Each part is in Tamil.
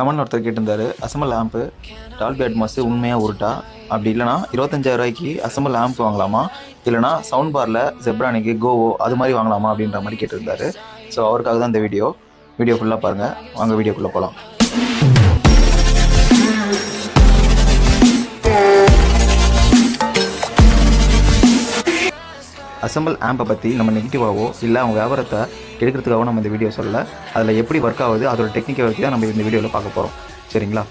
கமெண்ட் ஒருத்தர் கேட்டிருந்தாரு அசம்பல் லேம்ப்பு டால்பி அட்மாஸ் உண்மையாக உருட்டா? அப்படி இல்லைனா இருபத்தஞ்சாயிரம் ரூபாய்க்கு அசம்பல் லேம்ப் வாங்கலாமா? இல்லைனா சவுண்ட் பாரில் ஜெப்ரானிக்கு கோவோ அது மாதிரி வாங்கலாமா அப்படின்ற மாதிரி கேட்டிருந்தாரு. ஸோ அவருக்காக தான் இந்த வீடியோ வீடியோ ஃபுல்லாக பாருங்கள் வாங்க வீடியோக்குள்ளே போகலாம் அசம்பிள் ஆம்பை பற்றி நம்ம நெகட்டிவாகவோ இல்லை அவங்க வியாபாரத்தை எடுக்கிறதுக்காகவோ நம்ம இந்த வீடியோ சொல்லலை. அதில் எப்படி ஒர்க் ஆகுது அதோட டெக்னிக்கை வச்சு தான் நம்ம இந்த வீடியோவில் பார்க்க போகிறோம் சரிங்களா?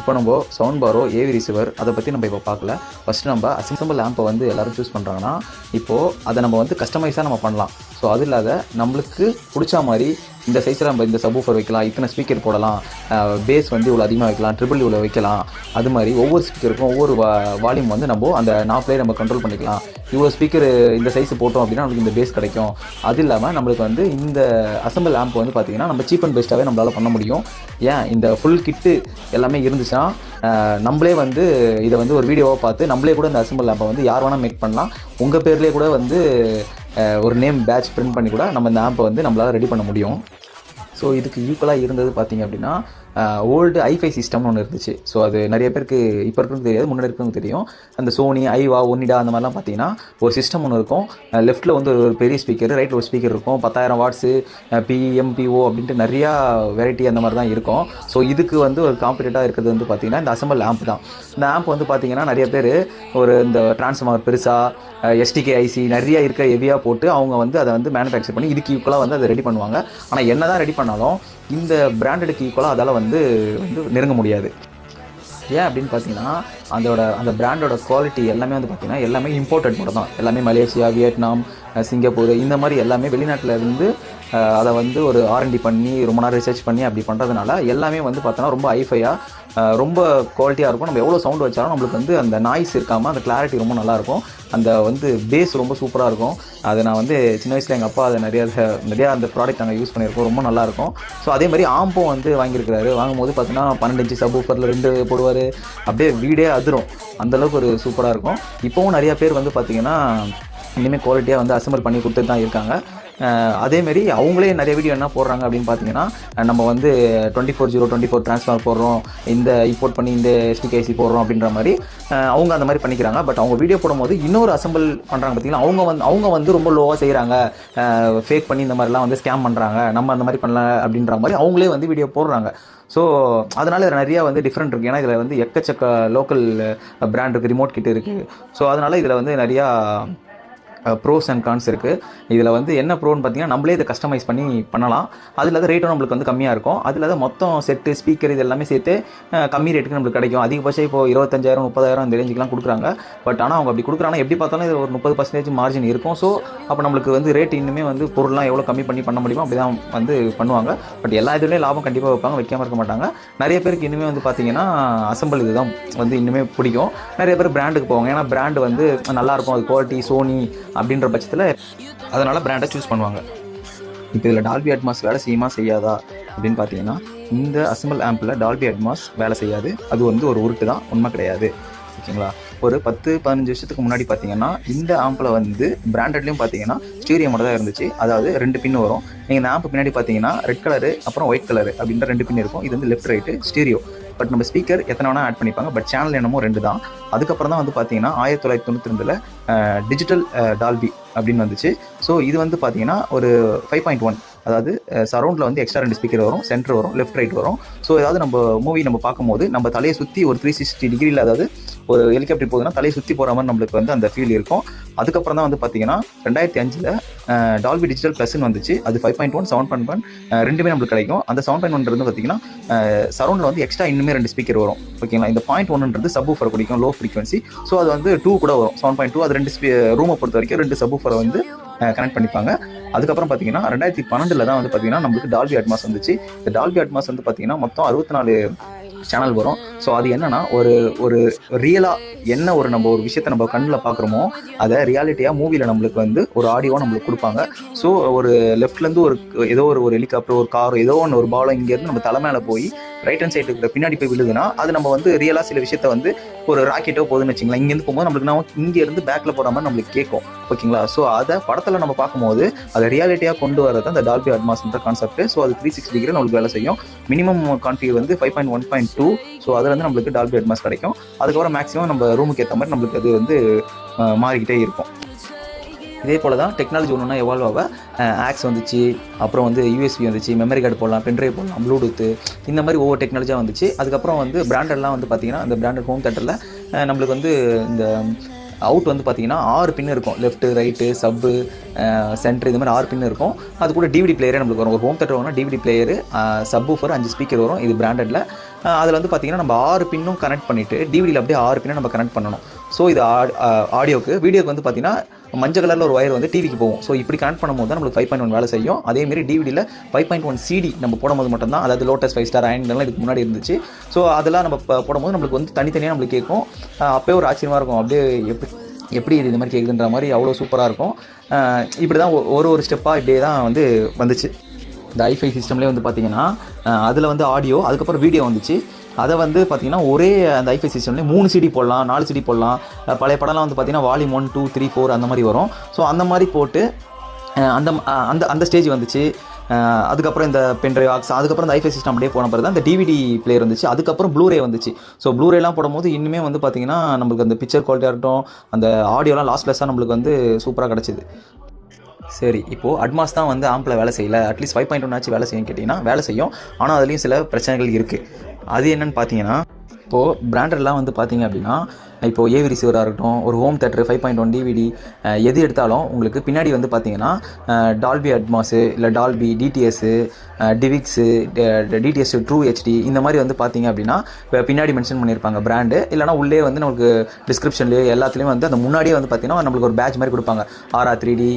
இப்போ நம்ம சவுண்ட் பாரோ ஏவி ரிசீவர் அதை பற்றி நம்ம இப்போ பார்க்கல. ஃபஸ்ட்டு நம்ம அசம்பிள் ஆம்பை வந்து எல்லோரும் சூஸ் பண்ணுறாங்கன்னா இப்போது அதை நம்ம வந்து கஸ்டமைஸாக நம்ம பண்ணலாம். ஸோ அது இல்லாத நம்மளுக்கு பிடிச்ச மாதிரி இந்த சைஸில் நம்ம இந்த சபூஃபர் வைக்கலாம் இத்தனை ஸ்பீக்கர் போடலாம் பேஸ் வந்து இவ்வளோ அதிகமாக வைக்கலாம் ட்ரிபிள் இவ்வளோ வைக்கலாம். அது மாதிரி ஒவ்வொரு ஸ்பீக்கருக்கும் ஒவ்வொரு வா வால்யூம் வந்து நம்ம அந்த நாப்லேயே நம்ம கண்ட்ரோல் பண்ணிக்கலாம். இவ்வளோ ஸ்பீக்கர் இந்த சைஸ் போட்டோம் அப்படின்னா நம்மளுக்கு இந்த பேஸ் கிடைக்கும். அது இல்லாமல் நம்மளுக்கு வந்து இந்த அசம்பிள் ஆம்ப் வந்து பார்த்திங்கன்னா நம்ம சீப் அண்ட் பெஸ்ட்டாகவே நம்மளால் பண்ண முடியும். ஏன்? இந்த ஃபுல் கிட்டு எல்லாமே இருந்துச்சுன்னா நம்மளே வந்து இதை வந்து ஒரு வீடியோவாக பார்த்து நம்மளே கூட இந்த அசம்பிள் ஆம்பை வந்து யார் வேணால் மேக் பண்ணலாம். உங்கள் பேர்லேயே கூட வந்து ஒரு நேம் பேட்ச் பிரிண்ட் பண்ணி கூட நம்ம இந்த ஆம்பை வந்து நம்மளால் ரெடி பண்ண முடியும். ஸோ இதுக்கு ஈக்குவலாக இருந்தது பார்த்தீங்க அப்படின்னா ஓல்டு ஐஃபை சிஸ்டம்னு ஒன்று இருந்துச்சு. ஸோ அது நிறைய பேருக்கு இப்போ இருக்கிறது தெரியாது முன்னாடி இருக்கிறவங்க தெரியும். அந்த சோனி ஐவா ஒனிடா அந்த மாதிரிலாம் பார்த்தீங்கன்னா ஒரு சிஸ்டம் ஒன்று இருக்கும். லெஃப்ட்டில் வந்து ஒரு பெரிய ஸ்பீக்கர் ரைட்டில் ஒரு ஸ்பீக்கர் இருக்கும். பத்தாயிரம் வாட்ஸு பிஎம்பிஓ அப்படின்ட்டு நிறையா வெரைட்டி அந்த மாதிரி தான் இருக்கும். ஸோ இதுக்கு வந்து ஒரு காம்படிட்டாக இருக்கிறது வந்து பார்த்தீங்கன்னா இந்த அசம்பிள் ஆம்ப் தான். இந்த ஆம்ப் வந்து பார்த்தீங்கன்னா நிறைய பேர் ஒரு இந்த டிரான்ஸ்ஃபார்மர் பெருசாக எஸ்டிகே ஐசி நிறையா இருக்க ஹெவியாக போட்டு அவங்க வந்து அதை வந்து மேனுஃபேக்சர் பண்ணி இதுக்கு ஈக்குவலாக வந்து அதை ரெடி பண்ணுவாங்க. ஆனால் என்ன தான் ரெடி பண்ணாலும் இந்த பிராண்டடுக்கு ஈக்குவலாக அதால் வந்து வந்து நெருங்க முடியாது. ஏன் அப்படின்னு பார்த்தீங்கன்னா அதோட அந்த பிராண்டோட குவாலிட்டி எல்லாமே வந்து பார்த்திங்கன்னா எல்லாமே இம்போர்ட்டட் மட்டும் தான். எல்லாமே மலேசியா வியட்நாம் சிங்கப்பூர் இந்த மாதிரி எல்லாமே வெளிநாட்டில் இருந்து அதை வந்து ஒரு ஆர்என்டி பண்ணி ரொம்ப நேரம் ரிசர்ச் பண்ணி அப்படி பண்ணுறதுனால எல்லாமே வந்து பார்த்தோன்னா ரொம்ப ஐஃபையாக ரொம்ப குவாலிட்டியாக இருக்கும். நம்ம எவ்வளோ சவுண்ட் வச்சாலும் நம்மளுக்கு வந்து அந்த நாய்ஸ் இருக்காமல் அந்த கிளாரிட்டி ரொம்ப நல்லாயிருக்கும் அந்த வந்து பேஸ் ரொம்ப சூப்பராக இருக்கும். அதை நான் வந்து சின்ன வயசில் எங்கள் அப்பா அதை நிறையா நிறையா அந்த ப்ராடக்ட் நாங்கள் யூஸ் பண்ணியிருக்கோம். ரொம்ப நல்லாயிருக்கும் ஸோ அதே மாதிரி ஆம்பும் வந்து வாங்கியிருக்கிறாரு. வாங்கும்போது பார்த்தீங்கன்னா பன்னெண்டு இன்ச்சு சப் ஊஃபரில் ரெண்டு போடுவார். அப்படியே வீடே அதிரும். அந்தளவுக்கு ஒரு சூப்பராக இருக்கும். இப்போவும் நிறையா பேர் வந்து பார்த்திங்கன்னா இனிமேல் குவாலிட்டியாக வந்து அசம்பிள் பண்ணி கொடுத்துட்டு தான் இருக்காங்க. அதேமாரி அவங்களே நிறைய வீடியோ என்ன போடுறாங்க அப்படின்னு பார்த்தீங்கன்னா நம்ம வந்து twenty four zero twenty four transfer போடுறோம் இந்த இம்போர்ட் பண்ணி இந்த எஸ்டிகேசி போடுறோம் அப்படின்ற மாதிரி அவங்க அந்த மாதிரி பண்ணிக்கிறாங்க. பட் அவங்க வீடியோ போடும்போது இன்னொரு அசம்பிள் பண்ணுறாங்க பார்த்தீங்கன்னா அவங்க வந்து அவங்க வந்து ரொம்ப லோவாக செய்கிறாங்க ஃபேக் பண்ணி இந்த மாதிரிலாம் வந்து ஸ்கேம் பண்ணுறாங்க நம்ம அந்த மாதிரி பண்ணல அப்படின்ற மாதிரி அவங்களே வந்து வீடியோ போடுறாங்க. ஸோ அதனால் இதில் நிறையா வந்து டிஃப்ரெண்ட் இருக்குது ஏன்னா இதில் வந்து எக்கச்சக்க லோக்கல் பிராண்ட் இருக்குது ரிமோட் கிட் இருக்குது ஸோ அதனால் இதில் வந்து நிறையா ப்ரோஸ் அண்ட் கான்ஸ் இருக்குது இதில் வந்து என்ன ப்ரோன்னு பார்த்தீங்கன்னா நம்மளே இதை கஸ்டமைஸ் பண்ணி பண்ணலாம். அதில் தான் ரேட்டும் நம்மளுக்கு வந்து கம்மியாக இருக்கும். அதில் தான் மொத்தம் செட்டு ஸ்பீக்கர் இது எல்லாமே சேர்த்து கம்மி ரேட்டுக்கு நம்மளுக்கு கிடைக்கும். அதிகபட்சம் இப்போ இருபத்தஞ்சாயிரம் முப்பதாயிரம் அந்த ரேஞ்சுக்கெலாம் கொடுக்குறாங்க. பட் ஆனால் அவங்க அப்படி கொடுக்குறாங்கன்னா எப்படி பார்த்தாலும் இது ஒரு முப்பது பர்சன்டேஜ் மார்ஜின் இருக்கும். ஸோ அப்போ நம்மளுக்கு வந்து ரேட் இன்னுமே வந்து பொருள்லாம் எவ்வளோ கம்மி பண்ணி பண்ண முடியுமோ அப்படி தான் வந்து பண்ணுவாங்க. பட் எல்லா இதுலேயும் லாபம் கண்டிப்பாக வைப்பாங்க வைக்காமல் இருக்க மாட்டாங்க. நிறைய பேருக்கு இன்னுமே வந்து பார்த்தீங்கன்னா அசம்பிள் இதுதான் வந்து இன்னுமே பிடிக்கும். நிறைய பேர் பிராண்டுக்கு போவாங்க. ஏன்னா பிராண்டு வந்து நல்லாயிருக்கும் அது குவாலிட்டி சோனி அப்படின்ற பட்சத்தில் அதனால் பிராண்டை சூஸ் பண்ணுவாங்க. இப்போ இதில் டால்பி அட்மாஸ் வேலை செய்யுமா செய்யாதா அப்படின்னு பார்த்தீங்கன்னா இந்த அசம்பிள் ஆம்பில் டால்பி அட்மாஸ் வேலை செய்யாது. அது வந்து ஒரு உருட்டு தான் உண்மை கிடையாது. ஓகேங்களா? ஒரு பத்து பதினஞ்சு வருஷத்துக்கு முன்னாடி பார்த்தீங்கன்னா இந்த ஆம்பில் வந்து பிராண்டட்லேயும் பார்த்தீங்கன்னா ஸ்டீரியோ மட்டும் தான் இருந்துச்சு. அதாவது ரெண்டு பின் வரும். நீங்கள் இந்த ஆம்பு பின்னாடி பார்த்தீங்கன்னா ரெட் கலரு அப்புறம் ஒயிட் கலரு அப்படின்ற ரெண்டு பின் இருக்கும். இது வந்து லெஃப்ட் ரைட்டு ஸ்டீரியோ. பட் நம்ம ஸ்பீக்கர் எத்தனை வேணால் ஆட் பண்ணிப்பாங்க. பட் சேனல் என்னமோ ரெண்டு தான். அதுக்கப்புறம் தான் வந்து பார்த்தீங்கன்னா ஆயிரத்தி தொள்ளாயிரத்தி தொண்ணூற்றி ரெண்டில் டிஜிட்டல் டால்பி அப்படின்னு வந்துச்சு. ஸோ இது வந்து பார்த்தீங்கன்னா ஒரு ஃபைவ் பாயிண்ட் ஒன் அதாவது சரௌண்டில் வந்து எக்ஸ்ட்ரா ரெண்டு ஸ்பீக்கர் வரும் சென்டர் வரும் லெஃப்ட் ரைட் வரும். ஸோ ஏதாவது நம்ம மூவி நம்ம பார்க்கும்போது நம்ம தலையை சுற்றி ஒரு த்ரீ சிக்ஸ்டி டிகிரியில் அதாவது ஒரு ஹெலிகாப்டர் போகுதுன்னா தலையை சுற்றி போகிற மாதிரி நம்மளுக்கு வந்து அந்த ஃபீல் இருக்கும். அதுக்கப்புறம் தான் வந்து பார்த்தீங்கன்னா ரெண்டாயிரத்தி அஞ்சில் டால்பி டிஜிட்டல் ப்ளஸ்ன்னு வந்துச்சு. அது five point one seven point one ரெண்டுமே நம்மளுக்கு கிடைக்கும். அந்த செவன் பாயிண்ட் ஒன்றது பார்த்தீங்கன்னா சரௌண்டில் வந்து எக்ஸ்ட்ரா இன்னுமே ரெண்டு ஸ்பீக்கர் வரும். ஓகேங்களா இந்த பாயிண்ட் ஒன்றுன்றது சப் ஊஃபர் குடிக்கும் லோ ஃப்ரீக்வன்சி ஸோ அது வந்து டூ கூட வரும். செவன் பாயிண்ட் டூ அது ரெண்டு ரூமை பொறுத்த வரைக்கும் ரெண்டு சப் ஊஃபரை வந்து கனெக்ட் பண்ணிப்பாங்க. அதுக்கப்புறம் பார்த்தீங்கன்னா ரெண்டாயிரத்தி பன்னெண்டில் தான் வந்து பார்த்தீங்கன்னா நம்மளுக்கு டால்பி அட்மாஸ் வந்துச்சு. இந்த டால்பி அட்மாஸ் வந்து பார்த்தீங்கன்னா மொத்தம் அறுபத்தி நாலு சேனல் வரும். ஸோ அது என்னன்னா ஒரு ஒரு ரியலாக என்ன ஒரு நம்ம ஒரு விஷயத்தை நம்ம கண்ணில் பார்க்குறோமோ அதை ரியாலிட்டியாக மூவியில் நம்மளுக்கு வந்து ஒரு ஆடியோ நம்மளுக்கு கொடுப்பாங்க. ஸோ ஒரு லெஃப்ட்லேருந்து ஒரு ஏதோ ஒரு ஒரு ஹெலிகாப்டர் ஒரு கார் ஏதோ ஒன்று ஒரு பாலம் இங்கேருந்து நம்ம தலை மேலே போய் ரைட் ஹேண்ட் சைடு இருக்கிற பின்னாடி போய் விழுதுன்னா அது நம்ம வந்து ரியலாக சில விஷயத்த வந்து ஒரு ராக்கெட்டோ போகுதுன்னு வச்சுங்களேன். இங்கேருந்து போகும்போது நம்மளுக்கு நம்ம இங்கேருந்து பேக்கில் போகிற மாதிரி நம்மளுக்கு கேட்கும். ஓகேங்களா? ஸோ அதை படத்தில் நம்ம பார்க்கும்போது அதை ரியாலிட்டியாக கொண்டு வரது அந்த டால்பி அட்மாஸ்ன்ற கான்செப்ட் ஸோ அது த்ரீ சிக்ஸ் டிகிரி நம்மளுக்கு வேலை செய்யும். மினிமம் கான்ஃபிகர் வந்து five point one point two so அதில் வந்து நம்மளுக்கு டால்பி அட்மாஸ் கிடைக்கும். அதுக்கப்புறம் மேக்ஸிமம் நம்ம ரூமுக்கு ஏற்ற மாதிரி நம்மளுக்கு அது வந்து மாறிக்கிட்டே இருக்கும். இதே போல் தான் டெக்னாலஜி ஒன்று ஒன்றா எவால்வ் ஆக ஆக்ஸ் வந்துச்சு அப்புறம் வந்து யூஎஸ்பி வந்துச்சு மெமரி கார்டு போடலாம் பென்ட்ரைவ் போடலாம் ப்ளூடூத் இந்த மாதிரி ஒவ்வொரு டெக்னாலஜியாக வந்துச்சு. அதுக்கப்புறம் வந்து பிராண்டட்லாம் வந்து பார்த்தீங்கன்னா அந்த பிராண்டட் ஹோம் தேட்டரில் நம்மளுக்கு வந்து இந்த அவுட் வந்து பார்த்தீங்கன்னா ஆறு பின் இருக்கும். லெஃப்ட்டு ரைட்டு சப்பு சென்டர் இது மாதிரி ஆறு பின் இருக்கும். அது கூட டிவிடி பிளேயரே நம்மளுக்கு வரும். ஒரு ஹோம் தேட்டர் வரும்னா டிவிடி பிளேயரு சப்பு ஃபர் அஞ்சு ஸ்பீக்கர் வரும் இது பிராண்டடில் அதில் வந்து பார்த்தீங்கன்னா நம்ம ஆறு பின்னும் கனெக்ட் பண்ணிவிட்டு டிவிடியில் அப்படியே ஆறு பின்னும் நம்ம கனெக்ட் பண்ணணும். ஸோ இது ஆடியோக்கு வீடியோக்கு வந்து பார்த்திங்கன்னா மஞ்சள் கலரில் ஒரு ஒயர் வந்து டிவிக்கு போகும். ஸோ இப்படி கனெக்ட் பண்ணும்போது தான் நம்மளுக்கு ஃபைவ் பாயிண்ட் ஒன் வேலை செய்யும். அதேமாரி டிவிடியில் ஃபைவ் பாயிண்ட் ஒன் சிடி நம்ம போடும்போது மட்டும்தான் அதாவது லோட்டஸ் ஃபைவ் ஸ்டார் அயன்லாம் இதுக்கு முன்னாடி இருந்துச்சு. ஸோ அதெல்லாம் நம்ம போடும்போது நம்மளுக்கு வந்து தனித்தனியாக நம்மளுக்கு கேட்கும். அப்போயே ஒரு ஆச்சரியமாக இருக்கும். அப்படியே எப்படி எப்படி இது இந்த மாதிரி கேட்குதுன்ற மாதிரி அவ்வளோ சூப்பராக இருக்கும். இப்படி தான் ஒ- ஒரு ஒரு ஸ்டெப்பாக இப்படியே தான் வந்து வந்துச்சு. இந்த ஐஃபை சிஸ்டம்லேயே வந்து பார்த்திங்கன்னா அதில் வந்து ஆடியோ அதுக்கப்புறம் வீடியோ வந்துச்சு. அதை வந்து பார்த்தீங்கன்னா ஒரே அந்த ஐஃபை சிஸ்டம்லேயே மூணு சிடி போடலாம் நாலு சிடி போடலாம். பழைய படம்லாம் வந்து பார்த்தீங்கன்னா volume one two three four அந்த மாதிரி வரும். ஸோ அந்த மாதிரி போட்டு அந்த அந்த அந்த ஸ்டேஜ் வந்துச்சு. அதுக்கப்புறம் இந்த பென்ட்ரைவ் ஆக்ஸ் அதுக்கப்புறம் இந்த ஐஃபை சிஸ்டம் அப்படியே போன பிறகு தான் இந்த டிவிடி பிளேயர் வந்துச்சு. அதுக்கப்புறம் ப்ளூரே வந்துச்சு. ஸோ ப்ளூரேலாம் போடும்போது இன்னுமே வந்து பார்த்தீங்கன்னா நம்மளுக்கு அந்த பிக்சர் குவாலிட்டியாக இருக்கட்டும் அந்த ஆடியோலாம் லாஸ்ட்லெஸ்ஸாக நம்மளுக்கு வந்து சூப்பராக கிடச்சிது. சரி இப்போது அட்மாஸ் தான் வந்து ஆம்பில் வேலை செய்யலை. அட்லீஸ்ட் ஃபைவ் பாயிண்ட் ஒன் ஆச்சு வேலை செய்யும் கேட்டிங்கன்னா வேலை செய்யும். ஆனால் அதுலேயும் சில பிரச்சனைகள் இருக்குது அது என்னன்னு பார்த்தீங்கன்னா இப்போது பிராண்டட்லாம் வந்து பார்த்தீங்க அப்படின்னா இப்போது ஏவி ரிசீவராக இருக்கட்டும் ஒரு home theatre five point one DVD எது எடுத்தாலும் உங்களுக்கு பின்னாடி வந்து பார்த்தீங்கன்னா டால்பி அட்மாஸு இல்லை Dolby DTS DivX DTS true HD இந்த மாதிரி வந்து பார்த்தீங்க அப்படின்னா இப்போ பின்னாடி மென்ஷன் பண்ணியிருப்பாங்க பிராண்டு இல்லைனா உள்ளே வந்து நமக்கு டிஸ்கிரிப்ஷன்லேயே எல்லாத்துலேயும் வந்து அந்த முன்னாடியே வந்து பார்த்தீங்கன்னா நம்மளுக்கு ஒரு பேட்ச் மாதிரி கொடுப்பாங்க. RR three D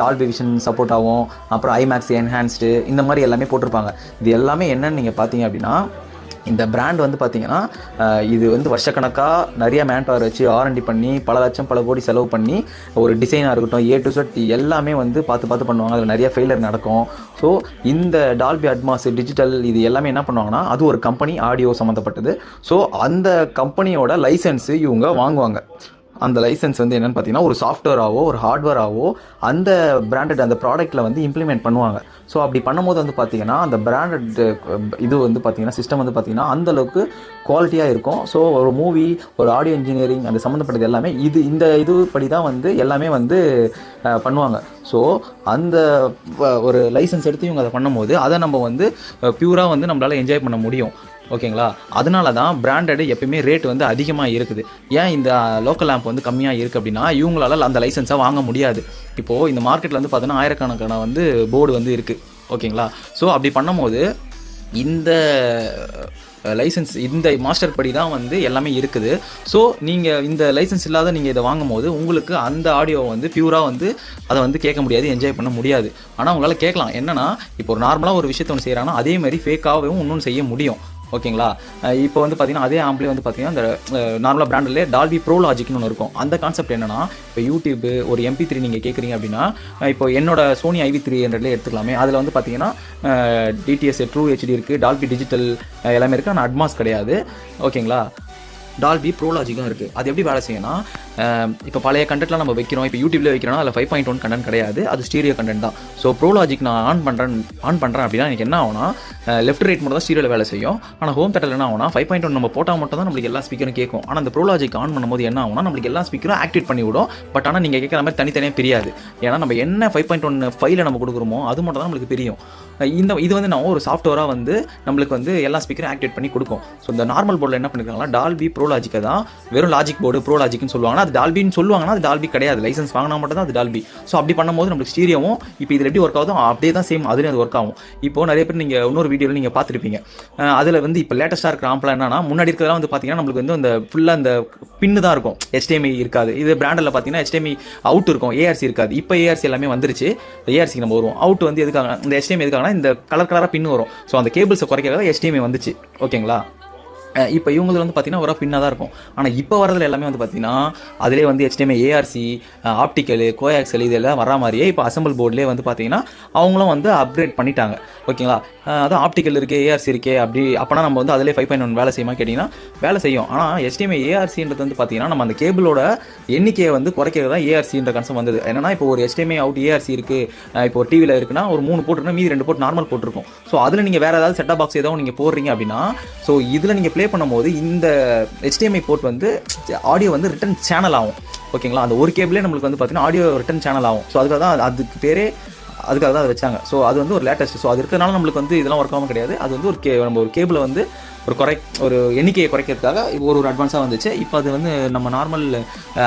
Dolby Vision support ஆகும். அப்புறம் ஐமேக்ஸ் என்ஹான்ஸ்டு இந்த மாதிரி எல்லாமே போட்டிருப்பாங்க. இது எல்லாமே என்னன்னு நீங்கள் பார்த்தீங்க அப்படின்னா இந்த பிராண்ட் வந்து பார்த்தீங்கன்னா இது வந்து வருஷக்கணக்காக நிறைய மேன் பவர் வச்சு ஆர்என்டி பண்ணி பல லட்சம் பல கோடி செலவு பண்ணி ஒரு டிசைனாக இருக்கட்டும் ஏ டு செட் எல்லாமே வந்து பார்த்து பார்த்து பண்ணுவாங்க. அதில் நிறைய ஃபெயிலர் நடக்கும். ஸோ இந்த டால்பி அட்மாஸ் டிஜிட்டல் இது எல்லாமே என்ன பண்ணுவாங்கன்னா அது ஒரு கம்பெனி ஆடியோ சம்மந்தப்பட்டது ஸோ அந்த கம்பெனியோட லைசன்ஸு இவங்க வாங்குவாங்க. அந்த லைசன்ஸ் வந்து என்னென்னு பார்த்தீங்கன்னா ஒரு சாஃப்ட்வேராகவோ ஒரு ஹார்ட்வேராகவோ அந்த பிராண்டட் அந்த ப்ராடக்ட்டில் வந்து இம்ப்ளிமெண்ட் பண்ணுவாங்க. ஸோ அப்படி பண்ணும்போது வந்து பார்த்தீங்கன்னா அந்த பிராண்டட் இது வந்து பார்த்தீங்கன்னா சிஸ்டம் வந்து பார்த்தீங்கன்னா அந்த அளவுக்கு குவாலிட்டியாக இருக்கும். ஸோ ஒரு மூவி ஒரு ஆடியோ இன்ஜினியரிங் அந்த சம்மந்தப்பட்டது எல்லாமே இது இந்த இது படி தான் வந்து எல்லாமே வந்து பண்ணுவாங்க. ஸோ அந்த ஒரு லைசன்ஸ் எடுத்து இவங்க அதை பண்ணும்போது அதை நம்ம வந்து பியூராக வந்து நம்மளால் என்ஜாய் பண்ண முடியும். ஓகேங்களா? அதனால தான் பிராண்டடு எப்பயுமே ரேட் வந்து அதிகமாக இருக்குது. ஏன் இந்த லோக்கல் லேம்ப் வந்து கம்மியாக இருக்குது அப்படின்னா இவங்களால அந்த லைசன்ஸை வாங்க முடியாது. இப்போது இந்த மார்க்கெட்டில் வந்து பார்த்தீங்கன்னா ஆயிரக்கணக்கான வந்து போர்டு வந்து இருக்குது ஓகேங்களா? ஸோ அப்படி பண்ணும்போது இந்த லைசன்ஸ் இந்த மாஸ்டர் படி தான் வந்து எல்லாமே இருக்குது. ஸோ நீங்கள் இந்த லைசன்ஸ் இல்லாத நீங்கள் இதை வாங்கும் போது உங்களுக்கு அந்த ஆடியோவை வந்து பியூராக வந்து அதை வந்து கேட்க முடியாது என்ஜாய் பண்ண முடியாது. ஆனால் உங்களால் கேட்கலாம். என்னென்னா இப்போ ஒரு நார்மலாக ஒரு விஷயத்தை ஒன்று செய்கிறாங்கன்னா அதே மாதிரி ஃபேக்காகவும் இன்னொன்று செய்ய முடியும். ஓகேங்களா? இப்போ வந்து பார்த்தீங்கன்னா அதே ஆம்பிளே வந்து பார்த்தீங்கன்னா அந்த நார்மலாக பிராண்டில் டால்பி ப்ரோ லாஜிக்னு ஒன்று இருக்கும். அந்த கான்செப்ட் என்னன்னா இப்போ யூடியூப் ஒரு எம்பி த்ரீ நீங்கள் கேட்குறீங்க அப்படின்னா இப்போ என்னோட சோனி ஐவி த்ரீ ஹண்ட்ரட்லேயே எடுத்துக்கலாமே. அதில் வந்து பார்த்தீங்கன்னா டிடிஎஸ் ட்ரூ ஹெச்டி இருக்குது டால்பி டிஜிட்டல் எல்லாமே இருக்குது ஆனால் அட்மாஸ் கிடையாது. ஓகேங்களா? டால்பி ப்ரோலாஜிக்கும் இருக்குது அது எப்படி வேலை செய்யணும்னா இப்போ பழைய கண்டென்ட்லாம் நம்ம வைக்கிறோம். இப்போ யூடியூப்ல வைக்கிறோம்னா அதில் ஃபைவ் பாயிண்ட் ஒன் கண்டென்ட் கிடையாது. அது ஸ்டீரியோ கண்டென்ட் தான். ஸோ ப்ரோலாஜிக் நான் ஆன் பண்ணுறேன் ஆன் பண்ணுறேன் அப்படின்னா எனக்கு என்ன ஆகும்னா லெஃப்ட் ரைட் மட்டும் தான் ஸ்டீரியோவில் வேலை செய்யும். ஆனால் ஹோம் தேட்டரில் என்ன ஆகும்னா ஃபைவ் பாயிண்ட் ஒன் நம்ம போட்டால் மட்டும் தான் நம்மளுக்கு எல்லா ஸ்பீக்கரும் கேட்கும். ஆனால் அந்த ப்ரோலாஜிக் ஆன் பண்ணும்போது என்ன ஆகும்னா நம்மளுக்கு எல்லா ஸ்பீக்கரும் ஆக்டிவேட் பண்ணி விடும். பட் ஆனால் நீங்கள் கேட்குற மாதிரி தனித்தனியாக பிரியாது. ஏன்னா நம்ம என்ன ஃபைவ் பாயிண்ட் ஒன் ஃபைவ்ல நம்ம கொடுக்குறோமோ அது மட்டும் தான் நம்மளுக்கு பிரியும். இந்த இது வந்து நான் ஒரு சாஃப்ட்வேராக வந்து நம்மளுக்கு வந்து எல்லா ஸ்பீக்கரும் ஆக்டிவேட் பண்ணி கொடுக்கும். ஸோ இந்த நார்மல் போர்டில் என்ன பண்ணிருக்காங்கன்னா டால்பி ப்ரோலாஜிக்கை தான் வெறும் லாஜிக் போர்டு ப்ரோலாஜிக்னு சொல்லுவாங்க. ஆனால் அது டால்பின்னு சொல்லுவாங்கன்னா அது டால்பி கிடையாது. லைசன்ஸ் வாங்கினா மட்டும் தான் அது டால்பி. ஸோ அப்படி பண்ணும்போது நம்மளுக்கு ஸ்டீரியோவும் இப்போ இதில் எப்படி ஒர்க் ஆகுதோ அப்படியே தான் சேம் அதுலேயும் அது ஒர்க் ஆகும். இப்போ நிறைய பேர் நீங்கள் இன்னொரு வீடியோவில் நீங்கள் பார்த்துருப்பீங்க. அதில் வந்து இப்போ லேட்டஸ்ட்டாக இருக்கிற ஆம்பில் என்னன்னா முன்னாடி இருக்கிறதெல்லாம் வந்து பார்த்தீங்கன்னா நம்மளுக்கு வந்து அந்த ஃபுல்லாக அந்த பின்னு தான் இருக்கும். HDMI இருக்காது. இது பிராண்டில் பார்த்தீங்கன்னா HDMI அவுட் இருக்கும். ஏஆர்சி இருக்காது. இப்போ ஏஆர்சி எல்லாமே வந்துருச்சு. ஏஆர்சிக்கு நம்ம வருவோம். அவுட் வந்து எதுக்காக இந்த எஸ்டிஎம் எதுக்காகனா இந்த கலர் கலராக பின்னு வரும். ஸோ அந்த கேபிள்ஸை குறைக்கிறதா HDMI வந்துச்சு. ஓகேங்களா இப்போ இவங்களுக்கு வந்து பார்த்தீங்கன்னா ஒரு பின்னாக தான் இருக்கும். ஆனால் இப்போ வரதில் எல்லாமே வந்து பார்த்தீங்கன்னா அதிலே வந்து HDMI ஏஆர்சி ஆப்டிக்கல் கோஆக்சல் இதெல்லாம் வரா மாதிரியே இப்போ அசம்பிள் போர்ட்லேயே வந்து பார்த்தீங்கன்னா அவங்களும் வந்து அப்கிரேட் பண்ணிட்டாங்க. ஓகேங்களா? அஹ் அதான் ஆப்டிக்கல் இருக்கே ஏஆர்சி இருக்கே அப்படி அப்போனா நம்ம வந்து அதிலே ஃபைவ் பாயிண்ட் ஒன் வேலை செய்யுமா கேட்டிங்கன்னா வேலை செய்யும். ஆனால் HDMI ஏஆர்சின்றது வந்து பார்த்தீங்கன்னா நம்ம அந்த கேபிளோட எண்ணிக்கையை வந்து குறைக்கிறது தான் ஏஆர்சின்ற கன்செப்ட் வந்தது. என்னன்னா இப்போ ஒரு HDMI அவுட் ஏஆர்சி இருக்குது இப்போ ஒரு டிவியில் இருக்குன்னா ஒரு மூணு போட்டுருன்னா மீதி ரெண்டு போட்டு நார்மல் போட்டிருக்கும். ஸோ அதில் நீங்கள் வேறு ஏதாவது செட்டப் பாக்ஸ் ஏதாவது நீங்கள் போடுறீங்க அப்படின்னா ஸோ இதில் நீங்கள் ப்ளே பண்ணும்போது இந்த ஹெச்டிஎம்ஐ போர்ட் வந்து ஆடியோ வந்து ரிட்டன் சேனல் ஆகும். ஓகேங்களா அந்த ஒரு கேபிளே நம்மளுக்கு வந்து பார்த்தீங்கன்னா ஆடியோ ரிட்டன் சேனல் ஆகும். ஸோ அதுக்காக தான் அதுக்கு பேரே அதுக்காக தான் அதை வச்சாங்க. ஸோ அது வந்து ஒரு லேட்டஸ்ட் ஸோ அது இருக்கிறதுனால நம்மளுக்கு வந்து இதெல்லாம் ஒர்க் ஆகாமல் கிடையாது. அது வந்து ஒரு கே நம்ம ஒரு கேபிளை வந்து ஒரு குறை ஒரு எண்ணிக்கையை குறைக்கிறதுக்காக ஒரு ஒரு அட்வான்ஸாக வந்துச்சு. இப்போ அது வந்து நம்ம நார்மல்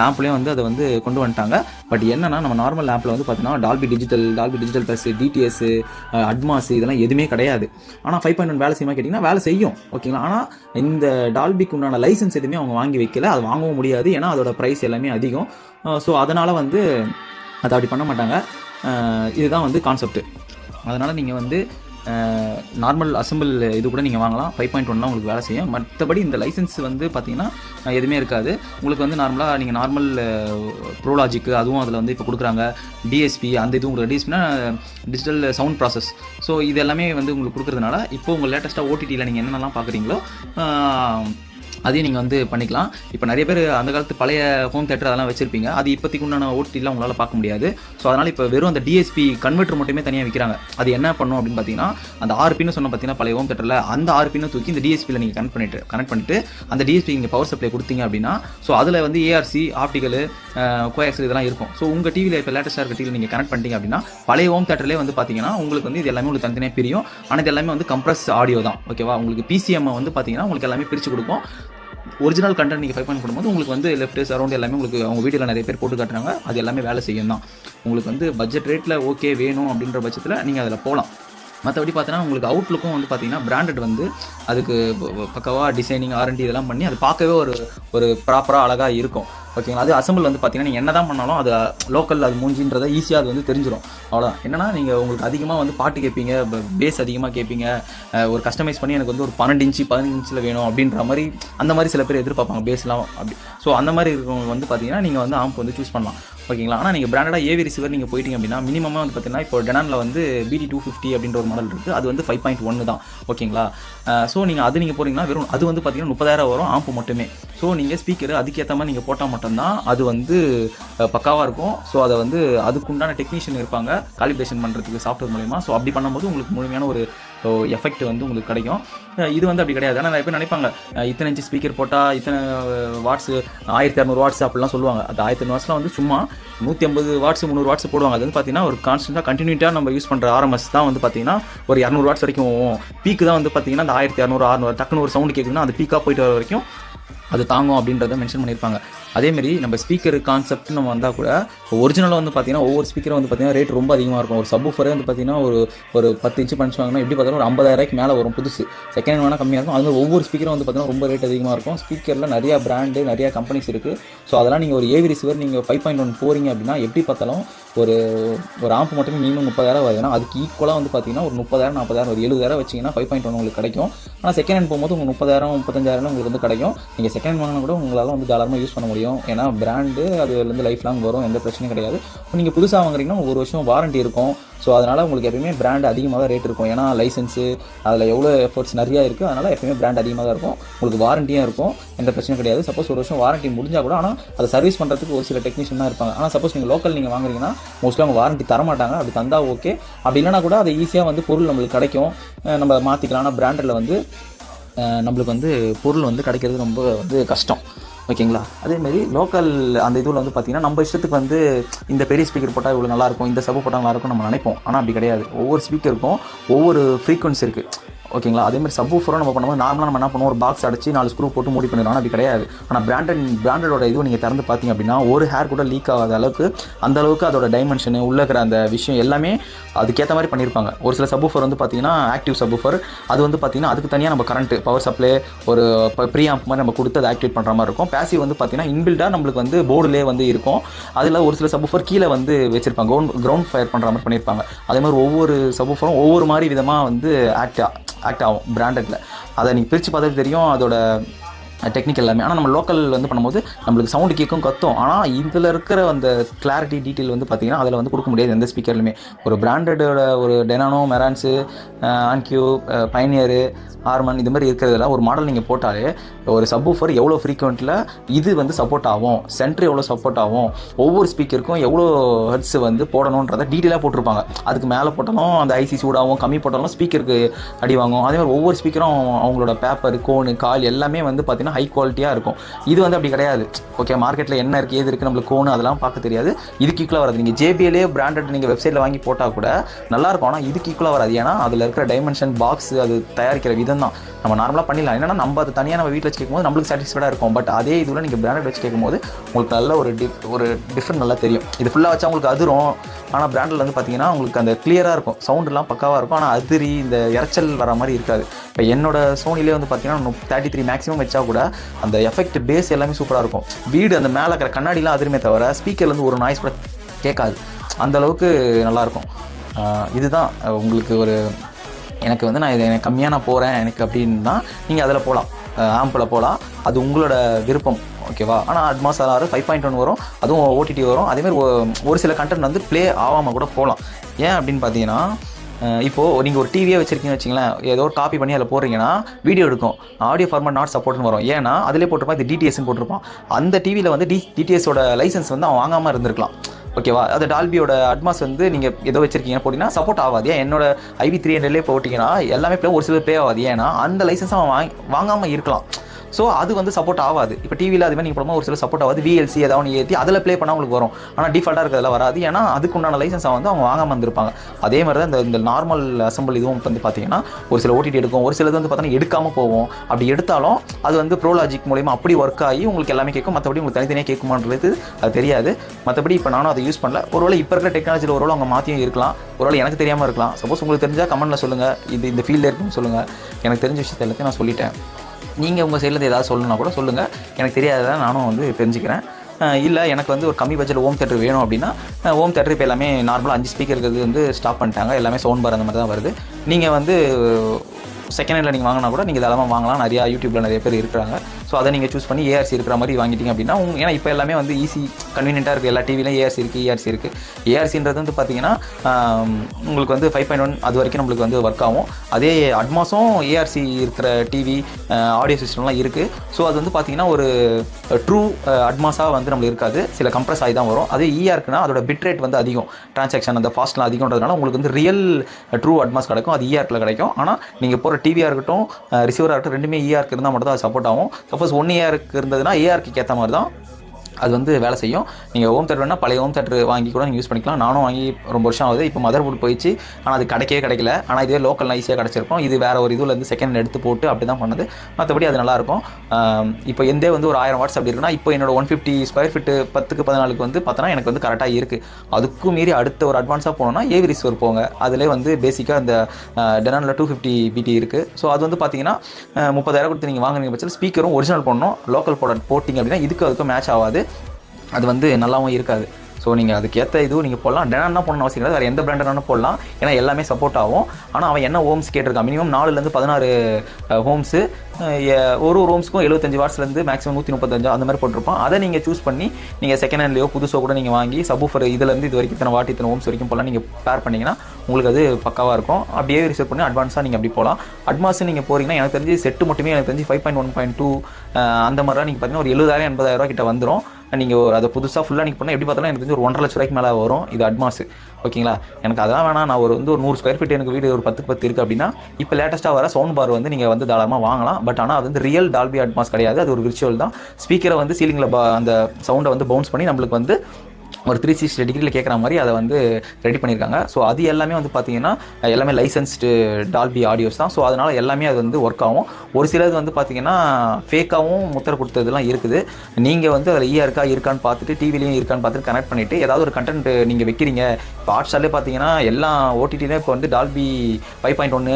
ஆப்லேயும் வந்து அதை வந்து கொண்டு வந்துட்டாங்க. பட் என்னன்னா நம்ம நார்மல் ஆப்பில் வந்து பார்த்தீங்கன்னா Dolby digital Dolby digital plus DTS Atmos இதெல்லாம் எதுவுமே கிடையாது. ஆனால் ஃபைவ் பாயிண்ட் ஒன் வேலை செய்யுமா கேட்டிங்கன்னா வேலை செய்யும். ஓகேங்களா ஆனால் இந்த டால்பிக்கு உண்டான லைசன்ஸ் எதுவுமே அவங்க வாங்கி வைக்கல. அது வாங்கவும் முடியாது. ஏன்னா அதோட ப்ரைஸ் எல்லாமே அதிகம். ஸோ அதனால் வந்து அதை அப்படி பண்ண மாட்டாங்க. இதுதான் வந்து கான்செப்ட் அதனால் நீங்கள் வந்து நார்மல் அசம்பிள் இது கூட நீங்கள் வாங்கலாம். ஃபைவ் பாயிண்ட் ஒன்லாம் உங்களுக்கு வேலை செய்யும். மற்றபடி இந்த லைசன்ஸ் வந்து பார்த்தீங்கன்னா எதுவுமே இருக்காது. உங்களுக்கு வந்து நார்மலாக நீங்கள் நார்மல் ப்ரோலாஜிக்கு அதுவும் அதில் வந்து இப்போ கொடுக்குறாங்க. டிஎஸ்பி அந்த இதுவும் உங்களுக்கு டிஎஸ்பினா டிஜிட்டல் சவுண்ட் ப்ராசஸ் ஸோ இது எல்லாமே வந்து உங்களுக்கு கொடுக்குறதுனால இப்போ உங்கள் லேட்டஸ்ட்டாக ஓடிடியில் நீங்கள் என்னென்னலாம் பார்க்குறீங்களோ அதையும் நீங்கள் வந்து பண்ணிக்கலாம். இப்போ நிறைய பேர் அந்த காலத்து பழைய ஹோம் தேட்டர் அதெல்லாம் வச்சிருப்பீங்க. அது இப்போதைக்கு உண்டான ஓட்டிலாம் உங்களால் பார்க்க முடியாது. ஸோ அதனால் இப்போ வெறும் அந்த டிஎஸ்பி கன்வெர்ட்டர் மட்டுமே தனியாக விற்கிறாங்க அது என்ன பண்ணும் அப்படின்னு பார்த்தீங்கன்னா அந்த ஆறு பின்னு சொன்ன பார்த்தீங்கன்னா பழைய ஹோம் தேட்டரில் அந்த ஆறு தூக்கி இந்த டிஎஸ்பியில் நீங்கள் கனெக்ட் பண்ணிட்டு கனெக்ட் பண்ணிட்டு அந்த டிஎஸ்பி நீங்கள் பவர் சப்ளை கொடுத்தீங்க அப்படின்னா ஸோ அதில் வந்து ஏஆர்சி ஆப்டிக்கல் கோஆக்சல் இதெல்லாம் இருக்கும். ஸோ உங்கள் டிவியில் இப்போ லேட்டஸ்ட்டாக இருக்க டிவியில் நீங்கள் கனெக்ட் பண்ணிட்டீங்க அப்படின்னா பழைய ஹோம் தேட்டர்லேயே வந்து பார்த்தீங்கன்னா உங்களுக்கு வந்து இது எல்லாமே உங்களுக்கு தனித்தனியாக பிரியும். ஆனால் இது எல்லாமே வந்து கம்ப்ரஸ் ஆடியோ தான். ஓகேவா உங்களுக்கு பிசிஎம் வந்து பார்த்தீங்கன்னா உங்களுக்கு எல்லாமே பிரித்து கொடுக்கும். ஒரிஜினல் கண்டென்ட் நீங்கள் ஃபைவ் பாயிண்ட் பண்ணும்போது உங்களுக்கு வந்து லெஃப்ட் சரௌண்ட் எல்லாமே உங்களுக்கு அவங்க வீடியோவில் நிறைய பேர் போட்டு காட்டுறாங்க. அது எல்லாமே வேலை செய்யும் தான். உங்களுக்கு வந்து பட்ஜெட் ரேட்டில் ஓகே வேணும் அப்படின்ற பட்சத்தில் நீங்கள் அதில் போகலாம் மற்றபடி பார்த்தீங்கன்னா உங்களுக்கு அவுட்லுக்கும் வந்து பார்த்தீங்கன்னா பிராண்டட் வந்து அதுக்கு பக்கவாக டிசைனிங் ஆர்என்டி இதெல்லாம் பண்ணி அது பார்க்கவே ஒரு ஒரு ப்ராப்பராக அழகாக இருக்கும். ஓகேங்களா? அது அசம்பிள் வந்து பார்த்தீங்கன்னா நீங்கள் என்ன தான் பண்ணாலும் அது லோக்கல் அது மூஞ்சின்றதை ஈஸியாக அது வந்து தெரிஞ்சிடும் அவ்வளோதான் என்னன்னா நீங்கள் உங்களுக்கு அதிகமாக வந்து பாட்டு கேட்பீங்க பேஸ் அதிகமாக கேட்பீங்க ஒரு கஸ்டமைஸ் பண்ணி எனக்கு வந்து ஒரு பன்னெண்டு இன்ச்சு பதினஞ்சு இன்ச்சில் வேணும் அப்படின்ற மாதிரி அந்த மாதிரி சில பேர் எதிர்பார்ப்பாங்க பேஸ்லாம் அப்படி. ஸோ அந்த மாதிரி இருக்கவங்க வந்து பார்த்தீங்கன்னா நீங்கள் வந்து ஆம்ப் வந்து சூஸ் பண்ணலாம். ஓகேங்களா? ஆனால் நீங்கள் பிராண்டடாக ஏவி ரிசீவர் நீங்கள் போயிட்டீங்க அப்படின்னா மினிமமாக வந்து பார்த்தீங்கன்னா இப்போ டெனானில் வந்து பிடி டூ ஃபிஃப்டி அப்படின்ற ஒரு மாடல் இருக்குது அது வந்து ஃபைவ் பாயிண்ட் ஒன்று தான். ஓகேங்களா? ஸோ நீங்கள் அது நீங்கள் போகிறீங்கன்னா வெறும் அது வந்து பார்த்தீங்கன்னா முப்பதாயிரம் வரும் ஆம்ப் மட்டுமே. ஸோ நீங்கள் ஸ்பீக்கர் அதுக்கேற்ற மாதிரி நீங்கள் போட்டால் மட்டும் மட்டும்தான் அது வந்து பக்காவாக இருக்கும். ஸோ அதை வந்து அதுக்குண்டான டெக்னீஷியன் இருப்பாங்க. காலிப்ரேஷன் பண்ணுறதுக்கு சாஃப்ட்வேர் மூலயமா. ஸோ அப்படி பண்ணும்போது உங்களுக்கு முழுமையான ஒரு எஃபெக்ட் வந்து உங்களுக்கு கிடைக்கும். இது வந்து அப்படி கிடையாது. ஆனால் நிறைய பேர் நினைப்பாங்க இத்தனை இன்ச்சு ஸ்பீக்கர் போட்டால் இத்தனை வாட்ஸ் ஆயிரத்தி இரநூறு வாட்ஸ் அப்படிலாம் சொல்லுவாங்க. அது ஆயிரத்தி வாட்ஸ்லாம் வந்து சும்மா நூற்றி ஐம்பது வாட்ஸ் முந்நூறு வாட்ஸ் போடுவாங்க. அது வந்து பார்த்தீங்கன்னா ஒரு கான்ஸ்டன்ட்டாக கண்டினியூட்டாக நம்ம யூஸ் பண்ணுற ஆர்எம்எஸ் தான் வந்து பார்த்தீங்கன்னா ஒரு இரநூறு வாட்ஸ் வரைக்கும் பீக்கு தான் வந்து பார்த்தீங்கன்னா அந்த ஆயிரத்தி இரநூறு அறுநூறு டக்குனு ஒரு சவுண்ட் கேட்குதுன்னா அது பீக்காக போயிட்டு வர வரைக்கும் அது தாங்கும் அப்படின்றத மென்ஷன் பண்ணியிருப்பாங்க அதேமாரி நம்ம ஸ்பீக்கர் கான்செப்ட் நம்ம வந்தால் கூட ஒரிஜினலாக வந்து பார்த்தீங்கன்னா ஒவ்வொரு ஸ்பீக்கரும் வந்து பார்த்தீங்கன்னா ரேட் ரொம்ப அதிகமாக இருக்கும். ஒரு சப்ஃபரே வந்து பார்த்தீங்கன்னா ஒரு ஒரு பத்து இன்ச்சு பண்ணி வாங்கினா எப்படி பார்த்தாலும் ஒரு ஐம்பதாயிரரூபாய்க்கு மேலே வரும் புதுசு. செகண்ட் வேணால் கம்மியாக இருக்கும். அது ஒவ்வொரு ஸ்பீக்கரும் வந்து பார்த்தீங்கன்னா ரொம்ப ரேட் அதிகமாக இருக்கும். ஸ்பீக்கரில் நிறையா பிராண்டு நிறையா கம்பெனிஸ் இருக்குது ஸோ அதெல்லாம் நீங்கள் ஒரு ஏவி ரிசீவர் நீங்கள் ஃபைவ் பாயிண்ட் ஒன் போகிறீங்க அப்படின்னா எப்படி பார்த்தாலும் ஒரு ஒரு ஆம்பு மட்டுமே மினிமம் முப்பதாயிரம் வருதுன்னா அதுக்கு ஈக்குவலாக வந்து பார்த்தீங்கன்னா ஒரு முப்பதாயிரம் நாற்பதாயிரம் ஒரு எழுபதாயிரம் வச்சிங்கன்னா ஃபைவ் பாயிண்ட் ஒன் உங்களுக்கு கிடைக்கும். ஆனால் செகண்ட் ஹேண்ட் போகும்போது உங்களுக்கு முப்பதாயிரம் முப்பத்தஞ்சாயிரம் உங்களுக்கு வந்து கிடைக்கும். நீங்கள் செகண்ட் ஹேண்ட் வாங்கினா கூட உங்களால் வந்து தாராளமாக யூஸ் பண்ண முடியும். ஏன்னா பிராண்டு அதுலேருந்து லைஃப் லாங் வரும். எந்த பிரச்சனையும் கிடையாது. இப்போ நீங்கள் புதுசாக வாங்குறீங்கன்னா ஒரு வருஷம் வாரண்டி இருக்கும். ஸோ அதனால் உங்களுக்கு எப்பயுமே பிராண்ட் அதிகமாக தான் ரேட் இருக்கும். ஏன்னா லைசன்ஸு அதில் எவ்வளோ எஃபர்ட்ஸ் நிறையா இருக்குது அதனால் எப்பயுமே பிராண்ட் அதிகமாக தான் இருக்கும். உங்களுக்கு வாரண்டியும் இருக்கும். எந்த பிரச்சனையும் கிடையாது. சப்போஸ் ஒரு வருஷம் வாரண்டி முடிஞ்சால் கூட ஆனால் அதை சர்வீஸ் பண்ணுறதுக்கு ஒரு சில டெக்னீஷியன் தான் இருப்பாங்க. ஆனால் சப்போஸ் நீங்கள் லோக்கல் நீங்கள் வாங்குறீங்கன்னா மோஸ்ட்லி அவங்க வாரண்டி தரமாட்டாங்க. அப்படி தந்தால் ஓகே அப்படி இல்லைனா கூட அதை ஈஸியாக வந்து பொருள் நம்மளுக்கு கிடைக்கும். நம்ம மாற்றிக்கலாம் ஆனால் பிராண்டில் வந்து நம்மளுக்கு வந்து பொருள் வந்து கிடைக்கிறது ரொம்ப வந்து கஷ்டம். ஓகேங்களா? அதேமாரி லோக்கல் அந்த இதில் வந்து பார்த்திங்கன்னா நம்ம இஷ்டத்துக்கு வந்து இந்த பெரிய ஸ்பீக்கர் போட்டால் இவ்வளோ நல்லாயிருக்கும் இந்த சப்பு போட்டால் நல்லாயிருக்கும் நம்ம நினைப்போம். ஆனால் அப்படி கிடையாது. ஒவ்வொரு ஸ்பீக்கருக்கும் ஒவ்வொரு ஃப்ரீக்வன்சி இருக்குது ஓகேங்களா? அதே மாதிரி சப் ஊஃபரும் நம்ம பண்ணும்போது நார்மலாக நம்ம என்ன பண்ணுவோம்? ஒரு பாக்ஸ் அடிச்சு நாலு ஸ்க்ரூ போட்டு மூடி பண்ணிடலாம் அப்படி கிடையாது. ஆனால் பிராண்டட் பிராண்டடோட இதுவும் நீங்கள் திறந்து பார்த்தீங்க அப்படின்னா ஒரு ஹேர் கூட லீக் ஆகாத அளவுக்கு அந்த அளவுக்கு அதோட டைமென்ஷனு உள்ளே இருக்கிற அந்த விஷயம் எல்லாமே அதுக்கேற்ற மாதிரி பண்ணியிருப்பாங்க. ஒரு சில சப்வூஃபர் வந்து பார்த்தீங்கன்னா ஆக்டிவ் சப்வூஃபர் அது வந்து பார்த்தீங்கன்னா அதுக்கு தனியாக நம்ம கரண்ட் பவர் சப்ளை ஒரு ப்ரீ ஆம்ப் மாதிரி நம்ம கொடுத்து அதை ஆக்டிவேட் பண்ணுற மாதிரி இருக்கும். பேசிவ் வந்து பார்த்தீங்கன்னா இன்பில்டாக நம்மளுக்கு வந்து போர்டுலேயே வந்து இருக்கும். அதில் ஒரு சில சப்வூஃபர் கீழே வந்து வச்சிருப்பாங்க. கிரவுண்ட் கிரவுண்ட் ஃபயர் பண்ணுற மாதிரி பண்ணியிருப்பாங்க. அதே மாதிரி ஒவ்வொரு சப்வூஃபரும் ஒவ்வொரு மாதிரி விதமாக வந்து ஆக்ட் ஆக்ட் ஆகும் பிராண்டடில் அதை நீங்கள் பிரித்து பார்த்தாலே தெரியும் அதோட டெக்னிக் எல்லாமே. ஆனால் நம்ம லோக்கல் வந்து பண்ணும்போது நம்மளுக்கு சவுண்டு கேட்கும் கத்தும். ஆனால் இதில் இருக்கிற அந்த கிளாரிட்டி டீட்டெயில் வந்து பார்த்தீங்கன்னா அதில் வந்து கொடுக்க முடியாது எந்த ஸ்பீக்கர்லையுமே ஒரு பிராண்டடோட ஒரு டெனானோ மெரான்ஸு ஆன்கியூ பைனியரு ஆர்மன் இது மாதிரி இருக்கிறதுல ஒரு மாடல் நீங்கள் போட்டாலே ஒரு சப் ஃபர் எவ்வளோ ஃப்ரீக்வெண்ட்டில் இது வந்து சப்போர்ட் ஆகும். சென்ட்ரு எவ்வளோ சப்போர்ட் ஆகும். ஒவ்வொரு ஸ்பீக்கருக்கும் எவ்வளோ ஹெட்ஸ் வந்து போடணுன்றதை டீட்டெயிலாக போட்டிருப்பாங்க. அதுக்கு மேலே போட்டாலும் அந்த ஐசி சூடாகவும் கம்மி போட்டாலும் ஸ்பீக்கருக்கு அடி வாங்கும். அதே மாதிரி ஒவ்வொரு ஸ்பீக்கரும் அவங்களோட பேப்பர் கோனு கால் எல்லாமே வந்து பார்த்திங்கன்னா ஹை குவாலிட்டியாக இருக்கும். இது வந்து அப்படி கிடையாது. ஓகே மார்க்கெட்டில் என்ன இருக்குது எது இருக்குது நம்மளுக்கு கோனு அதெல்லாம் பார்க்க தெரியாது. இதுக்கு ஈக்குவலாக வராது. நீங்கள் ஜேபிஎல்லே பிராண்டட் நீங்கள் வெப்சைட்டில் வாங்கி போட்டால் கூட நல்லாயிருக்கும் ஆனால் இதுக்கு ஈக்குவலாக வராது. ஏன்னா அதில் இருக்கிற டைமென்ஷன் பாக்ஸ் அது தயாரிக்கிற விதம் தான் நம்ம நார்மலாக பண்ணிடலாம். என்னன்னா நம்ம அது தனியாக நம்ம வீட்டில் வச்சு கேட்கும்போது நம்மளுக்கு சாட்டிஸ்ஃபைடாக இருக்கும். பட் அதே இதில் நீங்கள் பிராண்டட் வச்சு கேட்கும்போது உங்களுக்கு நல்ல ஒரு டி ஒரு டிஃப்ரெண்ட் நல்லா தெரியும். இது ஃபுல்லாக வச்சா உங்களுக்கு அதிரும். ஆனால் பிராண்டில் வந்து பார்த்தீங்கன்னா உங்களுக்கு அந்த கிளியராக இருக்கும். சவுண்டுலாம் பக்காவாக இருக்கும். ஆனால் அதிரி இந்த இறைச்சல் வர மாதிரி இருக்காது. இப்போ என்னோட சோனிலே வந்து பார்த்தீங்கன்னா தேர்ட்டி த்ரீ மேக்ஸிமம் வச்சா கூட அந்த எஃபெக்ட் பேஸ் எல்லாமே சூப்பராக இருக்கும். வீடு அந்த மேலே இருக்கிற கண்ணாடிலாம் அதிருமே தவிர ஸ்பீக்கர்லேருந்து ஒரு நாய்ஸ் கூட கேட்காது. அந்த அளவுக்கு நல்லாயிருக்கும் இதுதான். உங்களுக்கு ஒரு எனக்கு வந்து நான் இதை எனக்கு கம்மியாக நான் போகிறேன் எனக்கு அப்படின்னா நீங்கள் அதில் போகலாம் ஆம்பில் போகலாம் அது உங்களோட விருப்பம் ஓகேவா ஆனால் அட்மாஸ் ஆறு ஃபைவ் பாயிண்ட் ஒன் வரும். அதுவும் ஓடிடி வரும். அதேமாதிரி ஒரு சில கண்டென்ட் வந்து ப்ளே ஆகாமல் கூட போகலாம் ஏன் அப்படின்னு பார்த்தீங்கன்னா இப்போது நீங்கள் ஒரு டிவியே வச்சுருக்கீங்கன்னு வச்சிங்களேன் ஏதோ ஒரு காப்பி பண்ணி அதில் போடுறீங்கன்னா வீடியோ எடுக்கும். ஆடியோ ஃபார்மட் நாட் சப்போர்ட்னு வரும். ஏன்னா அதிலே போட்டிருப்பான் இது டிடிஎஸ்ன்னு போட்டிருப்பான். அந்த டிவியில் வந்து டி டிடிஎஸோட லைசன்ஸ் வந்து அவன் வாங்காமல் இருந்திருக்கலாம். ஓகேவா? அது டால்பியோட அட்மாஸ் வந்து நீங்கள் ஏதோ வச்சிருக்கீங்க போட்டிங்கன்னா சப்போர்ட் ஆகாது. ஏன்? என்னோட ஐவி த்ரீ ஹண்ட்ரட்லேயே போட்டிங்கன்னா எல்லாமே ப்ளே ஒரு சில ப்ளே ஆகாது. ஏன்னா அந்த லைசன்ஸ் அவன் வாங்கி வாங்காமல் இருக்கலாம். ஸோ அது வந்து சப்போர்ட் ஆகாது. இப்போ டிவியில் அது மாதிரி நீங்கள் போடும்போது ஒரு சில சப்போர்ட் ஆகாது. விஎல்சி ஏதாவது ஒன்று ஏற்றி அதில் ப்ளே பண்ணால் உங்களுக்கு வரும். ஆனால் டிஃபால்ட்டாக இருக்கிறதுல வராது. ஏன்னா அதுக்குண்டான லைசன்ஸை வந்து அவங்க வாங்காமல் வந்திருப்பாங்க அதே மாதிரி தான் இந்த இந்த நார்மல் அசம்பிள் இதுவும் வந்து பார்த்தீங்கன்னா ஒரு சில ஓடிடி எடுக்கும். ஒரு சிலது வந்து பார்த்தீங்கன்னா எடுக்காமல் போவோம் அப்படி எடுத்தாலும் அது வந்து ப்ரோலாஜிக் மூலிமா அப்படி ஒர்க் ஆகி உங்களுக்கு எல்லாமே கேட்கும். மற்றபடி உங்களுக்கு தனித்தனியாக கேட்குமான்றது அது தெரியாது. மற்றபடி இப்போ நானும் அதை யூஸ் பண்ணல. ஒருவேளை இப்போ இருக்கிற டெக்னாலஜியில் ஒருவேளை அவங்க மாற்றியும் இருக்கலாம். ஒருவேளை எனக்கு தெரியாமல் இருக்கலாம். சப்போஸ் உங்களுக்கு தெரிஞ்சால் கமெண்ட்டில் சொல்லுங்கள் இது இந்த ஃபீல்டில் இருக்குன்னு சொல்லுங்கள் எனக்கு தெரிஞ்ச விஷயத்தை எல்லாத்தையும் நான் சொல்லிட்டேன். நீங்கள் உங்கள் சைட்லேருந்து ஏதாவது சொல்லணும்னா கூட சொல்லுங்கள் எனக்கு தெரியாததை நானும் வந்து தெரிஞ்சுக்கிறேன். இல்லை எனக்கு வந்து ஒரு கம்மி பட்ஜெட் ஹோம் தேட்டர் வேணும் அப்படின்னா ஹோம் தேட்டர் இப்போ எல்லாமே நார்மலாக அஞ்சு ஸ்பீக்கர் இருக்கிறது வந்து ஸ்டாப் பண்ணிட்டாங்க. எல்லாமே சவுண்ட் பார் அந்த மாதிரி தான் வருது. நீங்கள் வந்து செகண்ட் ஹேண்டில் நீங்கள் வாங்கினா கூட நீங்கள் தாராளமாக வாங்கலாம். நிறையா யூடியூப்பில் நிறைய பேர் இருக்கிறாங்க. ஸோ அதை நீங்கள் சூஸ் பண்ணி ஏஆர்சி இருக்கிற மாதிரி வாங்கிட்டீங்க அப்படின்னா உங்க ஏன்னா இப்போ எல்லாமே வந்து ஈஸி கன்வீனியண்ட்டாக இருக்குது எல்லா டிவிலையும் ஏஆர்சி இருக்குது ஏஆர்சி இருக்குது ஏஆர்சின்றது வந்து பார்த்தீங்கன்னா உங்களுக்கு வந்து ஃபைவ் பாயிண்ட் ஒன் அது வரைக்கும் நம்மளுக்கு வந்து ஒர்க் ஆகும். அதே அட்மாஸும் ஏஆர்சி இருக்கிற டிவி ஆடியோ சிஸ்டம்லாம் இருக்குது ஸோ அது வந்து பார்த்தீங்கன்னா ஒரு ட்ரூ அட்மாஸாக வந்து நம்மளுக்கு இருக்காது. சில கம்ப்ரஸ் ஆகி தான் வரும். அதே ஈஆர் இருக்குன்னா அதோட பிட் ரேட் வந்து அதிகம். டிரான்சாக்ஷன் அந்த ஃபாஸ்ட்லாம் அதிகம்ன்றதுனால உங்களுக்கு வந்து ரியல் ட்ரூ அட்மாஸ் கிடைக்கும். அது இஆர்க்கில் கிடைக்கும். ஆனால் நீங்கள் போகிற டிவியாக இருக்கட்டும் ரிசீவராக இருக்கட்டும் ரெண்டுமே இஆர்க்கு இருந்தால் மட்டும் தான் அது சப்போர்ட் ஆகும். சப்போஸ் ஒன் இயருக்கு இருந்ததுன்னா ஏஆர்க்கு ஏற்ற மாதிரி தான் அது வந்து வேலை செய்யும். நீங்கள் ஹோம் தேட்டர் வேணால் பழைய ஹோம் தேட்டர் வாங்கி கூட நீங்கள் யூஸ் பண்ணிக்கலாம். நானும் வாங்கி ரொம்ப வருஷம் ஆகுது. இப்போ மதர் போர்டு போயிடுச்சு. ஆனால் அது கிடைக்கவே கிடைக்கல. ஆனால் இதுவே லோக்கல்லாம் ஈஸியாக கிடச்சிருக்கும். இது வேறு ஒரு இதில் இருந்து செகண்ட் எடுத்து போட்டு அப்படி தான் பண்ணது. மற்றபடி அது நல்லாயிருக்கும் இப்போ எந்தே வந்து ஒரு ஆயிரம் வாட்ஸ் அப்படி இருக்குன்னா இப்போ என்னோட ஒன் ஃபிஃப்டி ஸ்கொயர் ஃபீட்டு பத்துக்கு பதினாலுக்கு வந்து பார்த்தோன்னா எனக்கு வந்து கரெக்டாக இருக்குது அதுக்கும் மீறி அடுத்த ஒரு அட்வான்ஸாக போனோம்னா ஏவி ரிசர்வ் போங்க. அதிலே வந்து பேசிக்காக அந்த டெனானில் டூ ஃபிஃப்டி பிடி இருக்குது ஸோ அது வந்து பார்த்தீங்கன்னா முப்பதாயிரம் கொடுத்து நீங்கள் வாங்குறீங்க பட்சத்தில் ஸ்பீக்கரும் ஒரிஜினல் பண்ணணும் லோக்கல் ப்ராடக்ட் போட்டிங்க அப்படின்னா இதுக்கு அதுக்கும் மேட்ச் ஆகாது. அது வந்து நல்லாவும் இருக்காது. ஸோ நீங்கள் அதுக்கேற்ற இதுவும் நீங்கள் போடலாம். டெனான்னா போடணும் அவசியம் கிடையாது. வேறு எந்த பிராண்டனாலும் போடலாம். ஏன்னா எல்லாமே சப்போர்ட் ஆகும். ஆனால் அவன் என்ன ஹோம்ஸ் கேட்டிருக்கான்? மினிமம் நாலுலேருந்து பதினாறு ஹோம்ஸு ஒரு ஒரு ஹோம்ஸ்க்கும் எழுபத்தஞ்சு வாட்ஸ்லேருந்து மேக்ஸிமம் நூற்றி முப்பத்தஞ்சு அந்த மாதிரி போட்டிருப்பான். அதை நீங்கள் சூஸ் பண்ணி நீங்கள் செகண்ட் ஹேண்ட்லேயோ புதுசோ கூட நீங்கள் வாங்கி சபூஃபர் இதுலேருந்து இது வரைக்கும் இத்தனை வாட்டி இத்தனை ஹோம்ஸ் வரைக்கும் போகலாம் நீங்கள் பேர் பண்ணிங்கன்னா உங்களுக்கு அது பக்காவாக இருக்கும். அப்படியே ரிசர்வ் பண்ணி அட்வான்ஸாக நீங்கள் அப்படி போகலாம் அட்வான்ஸ் நீங்கள் போகிறீங்கன்னா எனக்கு தெரிஞ்சு செட்டு மட்டுமே எனக்கு தெரிஞ்சு five point one point two அந்த மாதிரிலாம் நீங்கள் பார்த்தீங்கன்னா ஒரு எழுபதாயிரம் எண்பதாயிரம் கிட்ட வந்துடும் நீங்கள் ஒரு அதை புதுசாக ஃபுல்லாக நீங்கள் பண்ணால் எப்படி பார்த்தாலும் எனக்கு தெரிஞ்சு ஒரு ஒன்றரை லட்ச ரூபாய்க்கு மேலே வரும் இது அட்வான்ஸ் ஓகேங்களா எனக்கு அதெல்லாம் வேணாம். நான் ஒரு வந்து ஒரு நூறு ஸ்கொயர் ஃபீட் எனக்கு வீடு ஒரு பத்துக்கு பத்து இருக்குது அப்படின்னா இப்போ லேட்டஸ்ட்டாக வர சவுண்ட் பார் வந்து நீங்கள் வந்து தாராளமாக வாங்கலாம். பட் ஆனால் அது வந்து ரியல் டால்பி அட்மாஸ் கிடையாது. அது ஒரு விர்ச்சுவல் தான். ஸ்பீக்கரை வந்து சீலிங்கில் அந்த சவுண்டை வந்து பவுன்ஸ் பண்ணி நம்மளுக்கு வந்து ஒரு த்ரீ சிக்ஸ்டி டிகிரியில் கேட்குற மாதிரி அதை வந்து ரெடி பண்ணியிருக்காங்க ஸோ அது எல்லாமே வந்து பார்த்தீங்கன்னா எல்லாமே லைசன்ஸ்டு டால்பி ஆடியோஸ் தான். ஸோ அதனால் எல்லாமே அது வந்து ஒர்க் ஆகும். ஒரு சிலது வந்து பார்த்தீங்கன்னா ஃபேக்காகவும் முத்திரை கொடுத்ததுலாம் இருக்குது. நீங்கள் வந்து அதில் ஈயா இருக்கா இருக்கான்னு பார்த்துட்டு டிவிலையும் இருக்கான்னு பார்த்துட்டு கனெக்ட் பண்ணிவிட்டு ஏதாவது ஒரு கண்டென்ட் நீங்கள் வைக்கிறீங்க. இப்போ ஹாட்ஸ்டார்லேயே பார்த்தீங்கன்னா எல்லா ஓடிடிலையும் இப்போ வந்து டால்பி ஃபைவ் பாயிண்ட் ஒன்று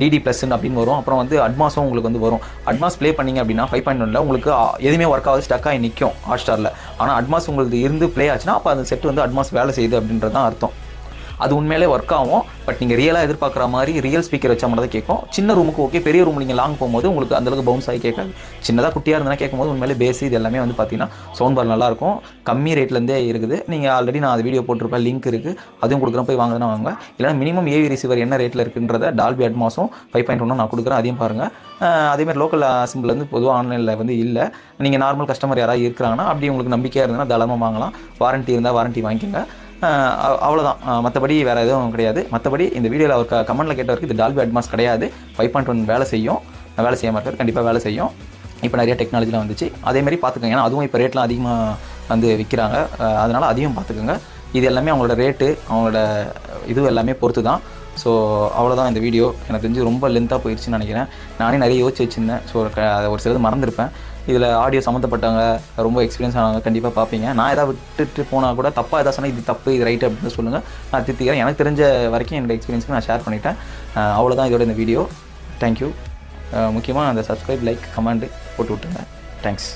டிடி ப்ளஸ்ன்னு அப்படின்னு வரும். அப்புறம் வந்து அட்மாஸும் உங்களுக்கு வந்து வரும். அட்மாஸ் ப்ளே பண்ணிங்க அப்படின்னா ஃபைவ் பாயிண்ட் ஒனில் உங்களுக்கு எதுவுமே ஒர்க் ஆகாது ஸ்டக்காகி நிற்கும் ஹாட்ஸ்டாரில் ஆனால் அட்மாஸ் உங்களுக்கு இருந்து ப்ளே ஆச்சுன்னா அப்போ அந்த செட் வந்து அட்மாஸ் வேலை செய்யுது அப்படின்றது தான் அர்த்தம். அது உண்மையிலே ஒர்க் ஆகும். பட் நீங்கள் ரியலாக எதிர்பார்க்குற மாதிரி ரியல் ஸ்பீக்கர் வச்சா மட்டும் தான் கேட்கும். சின்ன ரூமுக்கு ஓகே பெரிய ரூம் நீங்கள் லாங் போகும்போது உங்களுக்கு அந்தளவுக்கு பவுன்ஸ் ஆகி கேட்காது. சின்னதாக குட்டியாக இருந்தால் கேட்கும்போது உண்மையிலே பேஸ் இது எல்லாமே வந்து பார்த்தீங்கன்னா சவுண்ட் பார் நல்லாயிருக்கும் கம்மி ரேட்லேருந்தே இருக்குது. நீங்கள் ஆல்ரெடி நான் அது வீடியோ போட்டிருப்பேன் லிங்க் இருக்குது அதுவும் கொடுக்குறேன் போய் வாங்குறதுனா வாங்க இல்லைனா மினிமம் ஏவி ரிசீவர் என்ன ரேட்டில் இருக்குன்றத டால்பி அட்மாஸும் ஃபைவ் பாயிண்ட் ஒன்று நான் கொடுக்குறேன் அதையும் பாருங்கள் அதேமாதிரி லோக்கல் சிம்பிள் வந்து பொதுவாக ஆன்லைனில் வந்து இல்லை. நீங்கள் நார்மல் கஸ்டமர் யாராவது இருக்கிறாங்கன்னா அப்படி உங்களுக்கு நம்பிக்கையாக இருந்ததுன்னா தாராளமாக வாங்கலாம். வாரண்ட்டி இருந்தால் வாரண்ட்டி வாங்கிக்கோங்க. அவ்வளோதான் மற்றபடி வேறு எதுவும் கிடையாது. மற்றபடி இந்த வீடியோவில் அவர் கமெண்ட்டில் கேட்டவருக்கு இது டால்பி அட்மாஸ் கிடையாது. ஃபைவ் பாயிண்ட் ஒன் வேலை செய்யும். வேலை செய்யாமல் இருக்காது கண்டிப்பாக வேலை செய்யும். இப்போ நிறைய டெக்னாலஜிலாம் வந்துச்சு. அதேமாதிரி பார்த்துக்கோங்க ஏன்னா அதுவும் இப்போ ரேட்லாம் அதிகமாக வந்து விற்கிறாங்க அதனால் அதையும் பார்த்துக்கோங்க இது எல்லாமே அவங்களோட ரேட்டு அவங்களோட இது எல்லாமே பொறுத்து தான் ஸோ அவ்வளோதான் இந்த வீடியோ. எனக்கு தெரிஞ்சு ரொம்ப லென்த்தாக போயிடுச்சுன்னு நினைக்கிறேன். நானே நிறைய யோசிச்சு வச்சுருந்தேன். ஸோ அதை ஒரு சிலது மறந்துருப்பேன். இதில் ஆடியோ சம்மந்தப்பட்டவங்க ரொம்ப எக்ஸ்பீரியன்ஸ் ஆனவங்க கண்டிப்பாக பார்ப்பீங்க. நான் எதாவது விட்டுட்டு போனால் கூட தப்பாக எதாவது சொன்னால் இது தப்பு இது ரைட்டு அப்படின்னு சொல்லுங்கள் நான் திருத்திக்கிறேன் எனக்கு தெரிஞ்ச வரைக்கும் என்னோட எக்ஸ்பீரியன்ஸ்க்கு நான் ஷேர் பண்ணிட்டேன். அவ்வளோதான் இதோட இந்த வீடியோ தேங்க்யூ முக்கியமாக அந்த சப்ஸ்கிரைப் லைக் கமெண்ட் போட்டு விட்டுருங்க. தேங்க்ஸ்